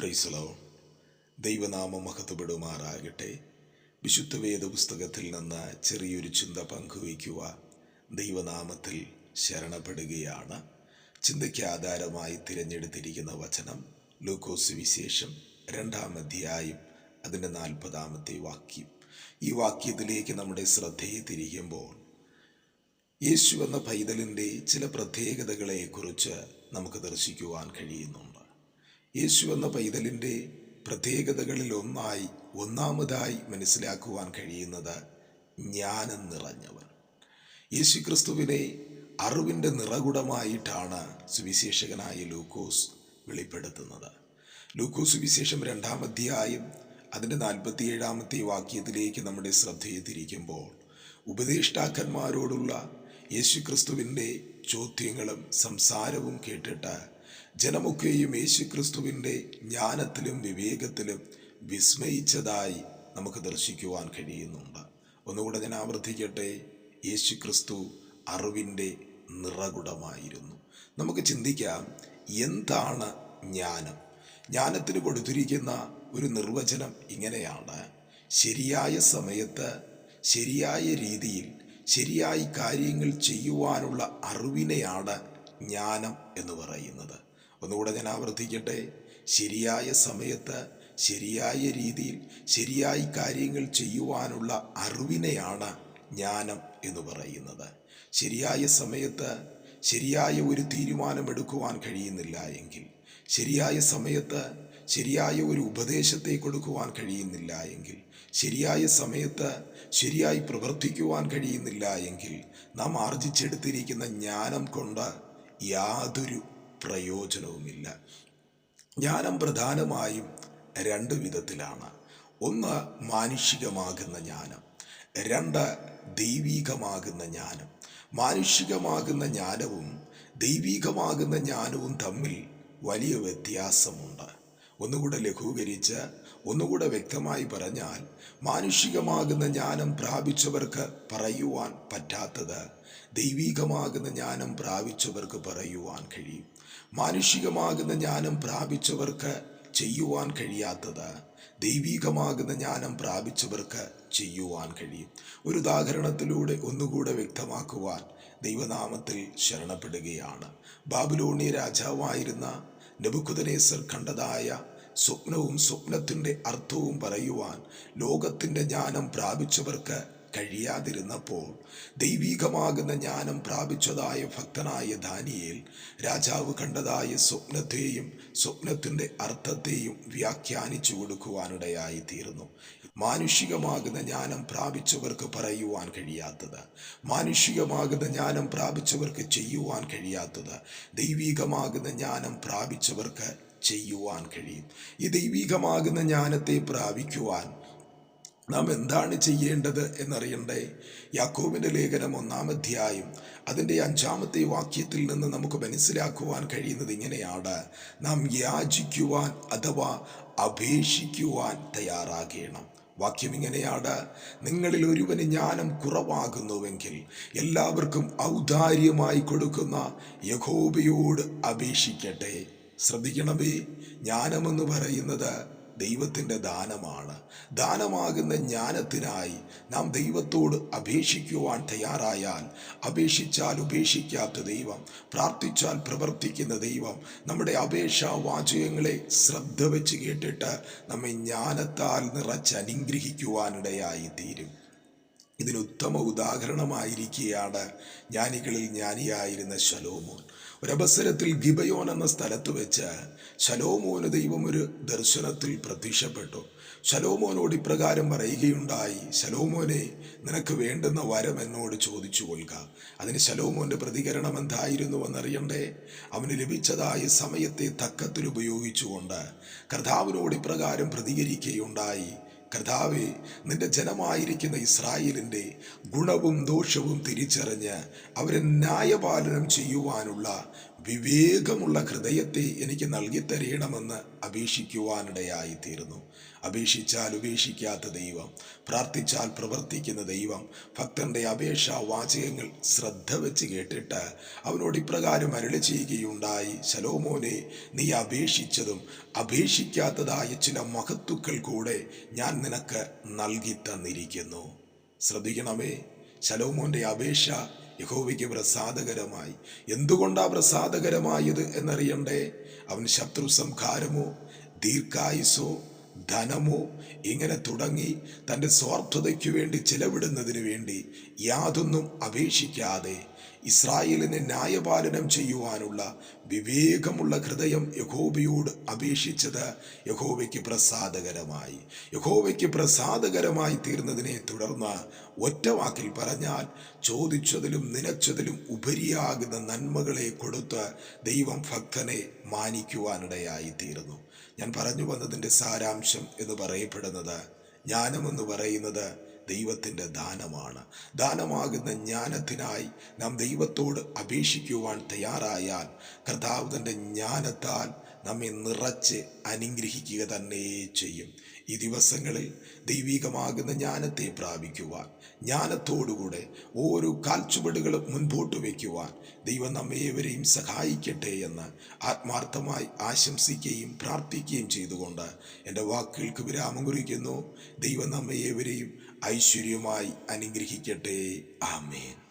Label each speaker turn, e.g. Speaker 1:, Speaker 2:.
Speaker 1: പ്രൈസലോ ദൈവനാമം മഹത്വപ്പെടുമാറാകട്ടെ. വിശുദ്ധ വേദപുസ്തകത്തിൽ നിന്ന് ചെറിയൊരു ചിന്ത പങ്കുവയ്ക്കുക ദൈവനാമത്തിൽ ശരണപ്പെടുകയാണ്. ചിന്തയ്ക്ക് ആധാരമായി തിരഞ്ഞെടുത്തിരിക്കുന്ന വചനം ലൂക്കോസ് വിശേഷം രണ്ടാം അധ്യായം അതിന്റെ നാൽപ്പതാമത്തെ വാക്യം. ഈ വാക്യത്തിലേക്ക് നമ്മുടെ ശ്രദ്ധയെ തിരിക്കുമ്പോൾ യേശു എന്ന പൈതലിന്റെ ചില പ്രത്യേകതകളെക്കുറിച്ച് നമുക്ക് ദർശിക്കുവാൻ കഴിയുന്നുണ്ട്. യേശു എന്ന പൈതലിന്റെ പ്രത്യേകതകളിൽ ഒന്നായി ഒന്നാമതായി മനസ്സിലാക്കുവാൻ കഴിയുന്നത് ജ്ഞാനം നിറഞ്ഞവർ. യേശു ക്രിസ്തുവിനെ അറിവിന്റെ നിറകുടമായിട്ടാണ് സുവിശേഷകനായ ലൂക്കോസ് വെളിപ്പെടുത്തുന്നത്. ലൂക്കോസ് സുവിശേഷം രണ്ടാം അധ്യായം അതിന്റെ നാൽപ്പത്തിയേഴാമത്തെ വാക്യത്തിലേക്ക് നമ്മുടെ ശ്രദ്ധയെ തിരിക്കുമ്പോൾ ഉപദേഷ്ടാക്കന്മാരോടുള്ള യേശുക്രിസ്തുവിന്റെ ചോദ്യങ്ങളും സംസാരവും കേട്ടിട്ട് ജനമൊക്കെയും യേശുക്രിസ്തുവിന്റെ ജ്ഞാനത്തിലും വിവേകത്തിലും വിസ്മയിച്ചതായി നമുക്ക് ദർശിക്കുവാൻ കഴിയുന്നുണ്ട്. ഒന്നുകൂടെ ഞാൻ ആവർത്തിക്കട്ടെ. യേശുക്രിസ്തു അറിവിന്റെ നിറകുടമായിരുന്നു. നമുക്ക് ചിന്തിക്കാം എന്താണ് ജ്ഞാനം? ജ്ഞാനത്തിന് കൊടുത്തിരിക്കുന്ന ഒരു നിർവചനം ഇങ്ങനെയാണ്. ശരിയായ സമയത്ത് ശരിയായ രീതിയിൽ ശരിയായി കാര്യങ്ങൾ ചെയ്യുവാനുള്ള അറിവിനെയാണ് ജ്ഞാനം എന്ന് പറയുന്നത്. ഒന്നുകൂടെ ഞാൻ ആവർത്തിക്കട്ടെ. ശരിയായ സമയത്ത് ശരിയായ രീതിയിൽ ശരിയായി കാര്യങ്ങൾ ചെയ്യുവാനുള്ള അറിവിനെയാണ് ജ്ഞാനം എന്ന് പറയുന്നത്. ശരിയായ സമയത്ത് ശരിയായ ഒരു തീരുമാനമെടുക്കുവാൻ കഴിയുന്നില്ല എങ്കിൽ ശരിയായ സമയത്ത് ശരിയായ ഒരു ഉപദേശത്തെ കൊടുക്കുവാൻ കഴിയുന്നില്ല എങ്കിൽ ശരിയായ സമയത്ത് ശരിയായി പ്രവർത്തിക്കുവാൻ കഴിയുന്നില്ല എങ്കിൽ നാം ആർജിച്ചെടുത്തിരിക്കുന്ന ജ്ഞാനം കൊണ്ട് യാതൊരു പ്രയോജനവുമില്ല. ജ്ഞാനം പ്രധാനമായും രണ്ട് വിധത്തിലാണ്. ഒന്ന് മാനുഷികമാകുന്ന ജ്ഞാനം രണ്ട് ദൈവീകമാകുന്ന ജ്ഞാനം. മാനുഷികമാകുന്ന ജ്ഞാനവും ദൈവീകമാകുന്ന ജ്ഞാനവും തമ്മിൽ വലിയ വ്യത്യാസമുണ്ട്. ഒന്നുകൂടെ ലഘൂകരിച്ച് ഒന്നുകൂടെ വ്യക്തമായി പറഞ്ഞാൽ മാനുഷികമാകുന്ന ജ്ഞാനം പ്രാപിച്ചവർക്ക് പറയുവാൻ പറ്റാത്തത് ദൈവീകമാകുന്ന ജ്ഞാനം പ്രാപിച്ചവർക്ക് പറയുവാൻ കഴിയും. മാനുഷികമാകുന്ന ജ്ഞാനം പ്രാപിച്ചവർക്ക് ചെയ്യുവാൻ കഴിയാത്തത് ദൈവീകമാകുന്ന ജ്ഞാനം പ്രാപിച്ചവർക്ക് ചെയ്യുവാൻ കഴിയും. ഒരു ഉദാഹരണത്തിലൂടെ ഒന്നുകൂടെ വ്യക്തമാക്കുവാൻ ദൈവനാമത്തിൽ ശരണപ്പെടുകയാണ്. ബാബുലോണിയ രാജാവായിരുന്ന നെബുക്കുദനേസർ കണ്ടതായ സ്വപ്നവും സ്വപ്നത്തിന്റെ അർത്ഥവും പറയുവാൻ ലോകത്തിന്റെ ജ്ഞാനം പ്രാപിച്ചവർക്ക് കഴിയാതിരുന്നപ്പോൾ ദൈവീകമാകുന്ന ജ്ഞാനം പ്രാപിച്ചതായ ഭക്തനായ ദാനിയേൽ രാജാവ് കണ്ടതായ സ്വപ്നത്തെയും സ്വപ്നത്തിന്റെ അർത്ഥത്തെയും വ്യാഖ്യാനിച്ചു കൊടുക്കുവാനിടയായി തീർന്നു മാനുഷികമാകുന്ന ജ്ഞാനം പ്രാപിച്ചവർക്ക് പറയുവാൻ കഴിയാത്തത് മാനുഷികമാകുന്ന ജ്ഞാനം പ്രാപിച്ചവർക്ക് ചെയ്യുവാൻ കഴിയാത്തത് ദൈവീകമാകുന്ന ജ്ഞാനം പ്രാപിച്ചവർക്ക് ചെയ്യുവാൻ കഴിയും. ഈ ദൈവികമാകുന്ന ജ്ഞാനത്തെ പ്രാപിക്കുവാൻ നാം എന്താണ് ചെയ്യേണ്ടത് എന്നറിയണ്ടേ? യാക്കോബിന്റെ ലേഖനം ഒന്നാം അധ്യായം അതിന്റെ അഞ്ചാമത്തെ വാക്യത്തിൽ നിന്ന് നമുക്ക് മനസ്സിലാക്കുവാൻ കഴിയുന്നത് ഇങ്ങനെയാണ്. നാം യാചിക്കുവാൻ അഥവാ അപേക്ഷിക്കുവാൻ തയ്യാറാകണം. വാക്യം ഇങ്ങനെയാണ്. നിങ്ങളിൽ ഒരുവന് ജ്ഞാനം കുറവാകുന്നുവെങ്കിൽ എല്ലാവർക്കും ഔദാര്യമായി കൊടുക്കുന്ന യഹോബയോട് അപേക്ഷിക്കട്ടെ. ശ്രദ്ധിക്കണമേ. ജ്ഞാനമെന്ന് പറയുന്നത് ദൈവത്തിന്റെ ദാനമാണ്. ദാനമാകുന്ന ജ്ഞാനത്തിനായി നാം ദൈവത്തോട് അപേക്ഷിക്കുവാൻ തയ്യാറായാൽ അപേക്ഷിച്ചാൽ ഉപേക്ഷിക്കാത്ത ദൈവം പ്രാർത്ഥിച്ചാൽ പ്രവർത്തിക്കുന്ന ദൈവം നമ്മുടെ അപേക്ഷാ വാചകങ്ങളെ ശ്രദ്ധ വെച്ച് കേട്ടിട്ട് നമ്മെ ജ്ഞാനത്താൽ നിറച്ച് അനുഗ്രഹിക്കുവാനിടയായി തീരും ഇതിനുത്തമ ഉദാഹരണമായിരിക്കുകയാണ് ജ്ഞാനികളിൽ ജ്ഞാനിയായിരുന്ന ശലോമോൻ. ഒരവസരത്തിൽ ഗിബയോൻ എന്ന സ്ഥലത്ത് വെച്ച് ശലോമോന് ദൈവം ഒരു ദർശനത്തിൽ പ്രത്യക്ഷപ്പെട്ടു. ശലോമോനോട് ഇപ്രകാരം പറയുകയുണ്ടായി ശലോമോനെ നിനക്ക് വേണ്ടുന്ന വരം എന്നോട് ചോദിച്ചു കൊള്ളുക. അതിന് ശലോമോന്റെ പ്രതികരണം എന്തായിരുന്നു എന്നറിയണ്ടേ അവന് ലഭിച്ചതായ സമയത്തെ തക്കത്തിൽ ഉപയോഗിച്ചുകൊണ്ട് കർത്താവിനോട് ഇപ്രകാരം പ്രതികരിക്കുകയുണ്ടായി. കർത്താവെ നിന്റെ ജനമായിരിക്കുന്ന ഇസ്രായേലിന്റെ ഗുണവും ദോഷവും തിരിച്ചറിഞ്ഞ് അവരെ ന്യായപാലനം ചെയ്യുവാനുള്ള വിവേകമുള്ള ഹൃദയത്തെ എനിക്ക് നൽകി തരണമെന്ന് അപേക്ഷിക്കുവാനിടയായി തീർന്നു അപേക്ഷിച്ചാൽ ഉപേക്ഷിക്കാത്ത ദൈവം പ്രാർത്ഥിച്ചാൽ പ്രവർത്തിക്കുന്ന ദൈവം ഭക്തന്റെ അപേക്ഷ വാചകങ്ങൾ ശ്രദ്ധ വെച്ച് കേട്ടിട്ട് അവനോട് ഇപ്രകാരം അരുളി ചെയ്യുകയുണ്ടായി ശലോമോനെ നീ അപേക്ഷിച്ചതും അപേക്ഷിക്കാത്തതായ ചില മഹത്തുക്കൾ കൂടെ ഞാൻ നിനക്ക് നൽകി തന്നിരിക്കുന്നു ശ്രദ്ധിക്കണമേ ശലോമോന്റെ അപേക്ഷ യഹോവയ്ക്ക് പ്രസാദകരമായി. എന്തുകൊണ്ടാ പ്രസാദകരമായത് എന്നറിയണ്ടേ? അവൻ ശത്രു സംഹാരമോ ദീർഘായുസോ ധനമോ ഇങ്ങനെ തുടങ്ങി തന്റെ സ്വാർത്ഥതയ്ക്കു വേണ്ടി ചെലവിടുന്നതിന് വേണ്ടി യാതൊന്നും അപേക്ഷിക്കാതെ ഇസ്രായേലിനെ ന്യായപാലനം ചെയ്യുവാനുള്ള വിവേകമുള്ള ഹൃദയം യഹോബയോട് അപേക്ഷിച്ചത് യഹോവയ്ക്ക് പ്രസാദകരമായി. യഹോവയ്ക്ക് പ്രസാദകരമായി തീർന്നതിനെ തുടർന്ന് ഒറ്റ വാക്കിൽ പറഞ്ഞാൽ ചോദിച്ചതിലും നിലച്ചതിലും ഉപരിയാകുന്ന നന്മകളെ കൊടുത്ത് ദൈവം ഭക്തനെ മാനിക്കുവാനിടയായി തീർന്നു ഞാൻ പറഞ്ഞു വന്നതിന്റെ സാരാംശം എന്ന് പറയപ്പെടുന്നത് ജ്ഞാനമെന്ന് പറയുന്നത് ദൈവത്തിന്റെ ദാനമാണ്. ദാനമാകുന്ന ജ്ഞാനത്തിനായി നാം ദൈവത്തോട് അപേക്ഷിക്കുവാൻ തയ്യാറായാൽ കർത്താവ് തന്റെ ജ്ഞാനത്താൽ നമ്മെ നിറച്ച് അനുഗ്രഹിക്കുക തന്നെ ചെയ്യും. ഈ ദിവസങ്ങളിൽ ദൈവികമാകുന്ന ജ്ഞാനത്തെ പ്രാപിക്കുവാൻ ജ്ഞാനത്തോടുകൂടെ ഓരോ കാൽച്ചുവടുകളും മുൻപോട്ട് വയ്ക്കുവാൻ ദൈവം നമ്മേവരെയും സഹായിക്കട്ടെ എന്ന് ആത്മാർത്ഥമായി ആശംസിക്കുകയും പ്രാർത്ഥിക്കുകയും ചെയ്തുകൊണ്ട് എന്റെ വാക്കുകൾക്ക് വിരാമം കുറിക്കുന്നു. ദൈവം നമ്മേവരെയും ഐശ്വര്യമായി അനുഗ്രഹിക്കട്ടെ. ആമേൻ.